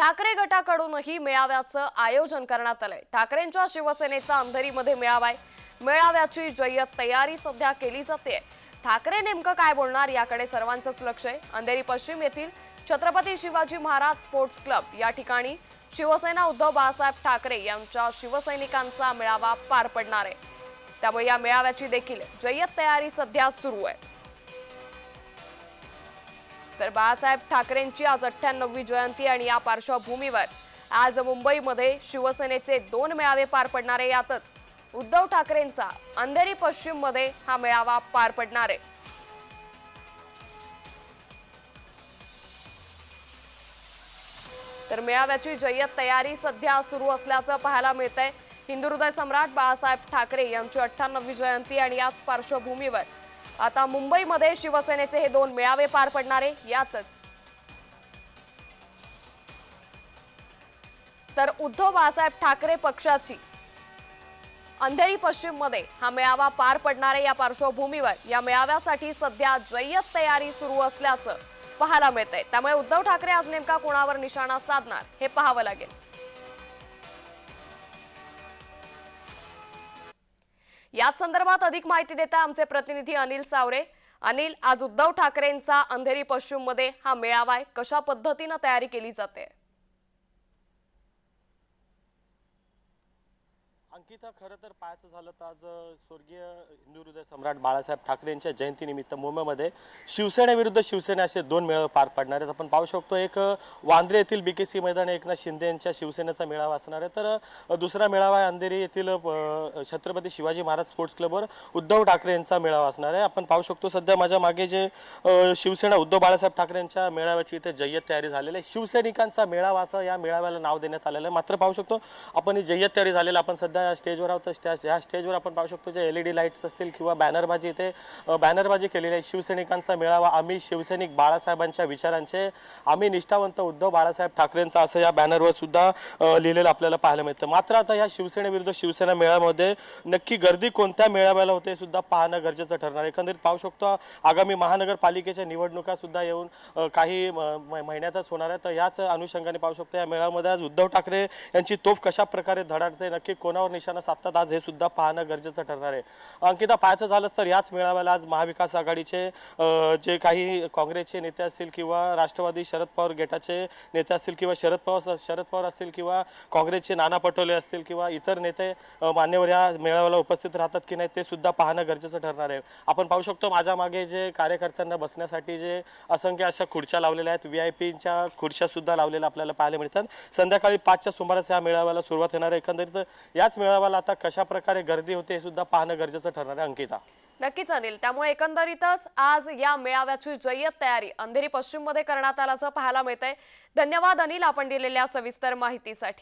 ठाकरे गटाकडूनही मेळाव्याचं आयोजन करण्यात आलंय. ठाकरेंच्या शिवसेनेचा अंधेरीमध्ये मेळावा आहे. मेळाव्याची जय्यत तयारी सध्या केली जाते ठाकरे नेमकं काय बोलणार याकडे सर्वांचंच लक्ष आहे. अंधेरी पश्चिम येथील छत्रपती शिवाजी महाराज स्पोर्ट्स क्लब या ठिकाणी शिवसेना उद्धव बाळासाहेब ठाकरे यांच्या शिवसैनिकांचा मेळावा पार पडणार आहे. त्यामुळे या मेळाव्याची देखील जय्यत तयारी सध्या सुरू आहे. तर बाळासाहेब ठाकरेंची आज अठ्ठ्याण्णववी जयंती आणि या पार्श्वभूमीवर आज मुंबईमध्ये शिवसेनेचे दोन मेळावे पार पडणारे यातच उद्धव ठाकरेंचा अंधेरी पश्चिममध्ये हा मेळावा पार पडणार आहे. तर मेळाव्याची जय्यत तयारी सध्या सुरू असल्याचं पाहायला मिळतंय. हिंदू हृदय सम्राट बाळासाहेब ठाकरे यांची अठ्ठ्याण्णववी जयंती आणि याच पार्श्वभूमीवर आता मुंबईमध्ये शिवसेनेचे हे दोन मेळावे पार पडणारे यातच. तर उद्धव बाळासाहेब ठाकरे पक्षाची अंधेरी पश्चिममध्ये हा मेळावा पार पडणारे या पार्श्वभूमीवर. या मेळाव्यासाठी सध्या जय्यत तयारी सुरू असल्याचं पाहायला मिळतंय. त्यामुळे उद्धव ठाकरे आज नेमका कोणावर निशाणा साधणार हे पाहावं लागेल. याच संदर्भात अधिक माहिती देता आमचे प्रतिनिधी अनिल सावरे. अनिल आज उद्धव ठाकरेंचा अंधेरी पश्चिममध्ये हा मेळावा आहे. कशा पद्धतीनं तयारी केली जाते? अंकिता खरं तर पाहायचं झालं तर आज स्वर्गीय हिंदू हृदय सम्राट बाळासाहेब ठाकरे यांच्या जयंतीनिमित्त मुंबईमध्ये शिवसेनेविरुद्ध शिवसेना असे दोन मेळावे पार पडणार आहेत. आपण पाहू शकतो एक वांद्रे येथील बीकेसी मैदान एकनाथ शिंदे यांच्या शिवसेनेचा मेळावा असणार आहे. तर दुसरा मेळावा आहे अंधेरी येथील छत्रपती शिवाजी महाराज स्पोर्ट्स क्लबवर उद्धव ठाकरे यांचा मेळावा असणार आहे. आपण पाहू शकतो सध्या माझ्या मागे जे शिवसेना उद्धव बाळासाहेब ठाकरे यांच्या मेळाव्याची इथे जय्यत तयारी झालेली आहे. शिवसैनिकांचा मेळावा असं या मेळाव्याला नाव देण्यात आलेलं आहे. मात्र पाहू शकतो आपण ही जय्यत तयारी झालेली आपण सध्या ज्या स्टेजवर आहोत त्या स्टेज या स्टेजवर आपण पाहू शकतो J L E D lights असतील किंवा बॅनरबाजी इथे बॅनरबाजी केलेली आहे. शिवसैनिकांचा मेळावा आम्ही शिवसैनिक बाळासाहेबांच्या विचारांचे आम्ही निष्ठावंत उद्धव बाळासाहेब ठाकरेंचा असं या बॅनरवर सुद्धा लिहिलेलं आपल्याला पाहायला मिळतं. मात्र आता या शिवसेनेविरुद्ध शिवसेना मेळाव्यामध्ये नक्की गर्दी कोणत्या मेळाव्याला होते सुद्धा पाहणं गरजेचं ठरणार एकंदरीत पाहू शकतो आगामी महानगरपालिकेच्या निवडणुका सुद्धा येऊन काही महिन्यातच होणार आहे तर याच अनुषंगाने पाहू शकतो या मेळाव्यामध्ये आज उद्धव ठाकरे यांची तोफ कशा प्रकारे धडाडते नक्की कोणावर निशाणा साधतात आज हे सुद्धा पाहणं गरजेचं ठरणार आहे. अंकिता पाहायचं झालंच तर याच मेळाव्याला आज महाविकास आघाडीचे जे काही काँग्रेसचे नेते असतील किंवा राष्ट्रवादी शरद पवार गेटाचे नेते असतील किंवा शरद पवार शरद पवार असतील किंवा काँग्रेसचे नाना पटोले असतील किंवा इतर नेते मान्यवर या मेळाव्याला उपस्थित राहतात की नाही ते सुद्धा पाहणं गरजेचं ठरणार आहे. आपण पाहू शकतो माझ्या मागे जे कार्यकर्त्यांना बसण्यासाठी जे असंख्य अशा खुर्च्या लावलेल्या आहेत व्ही आय पीच्या खुर्च्या सुद्धा लावलेल्या आपल्याला पाहायला मिळतात. संध्याकाळी पाचच्या सुमारास या मेळाव्याला सुरुवात होणार आहे. एकंदरीत याच मेळाव्याला आता कशा प्रकारे गर्दी होते हे सुद्धा पाहणं गरजेचं ठरणार आहे अंकिता. नक्कीच अनिल त्यामुळे एकंदरीतच आज या मेळाव्याची जय्यत तयारी अंधेरी पश्चिममध्ये करण्यात आल्याचं पाहायला मिळतंय. धन्यवाद अनिल आपण दिलेल्या सविस्तर माहितीसाठी.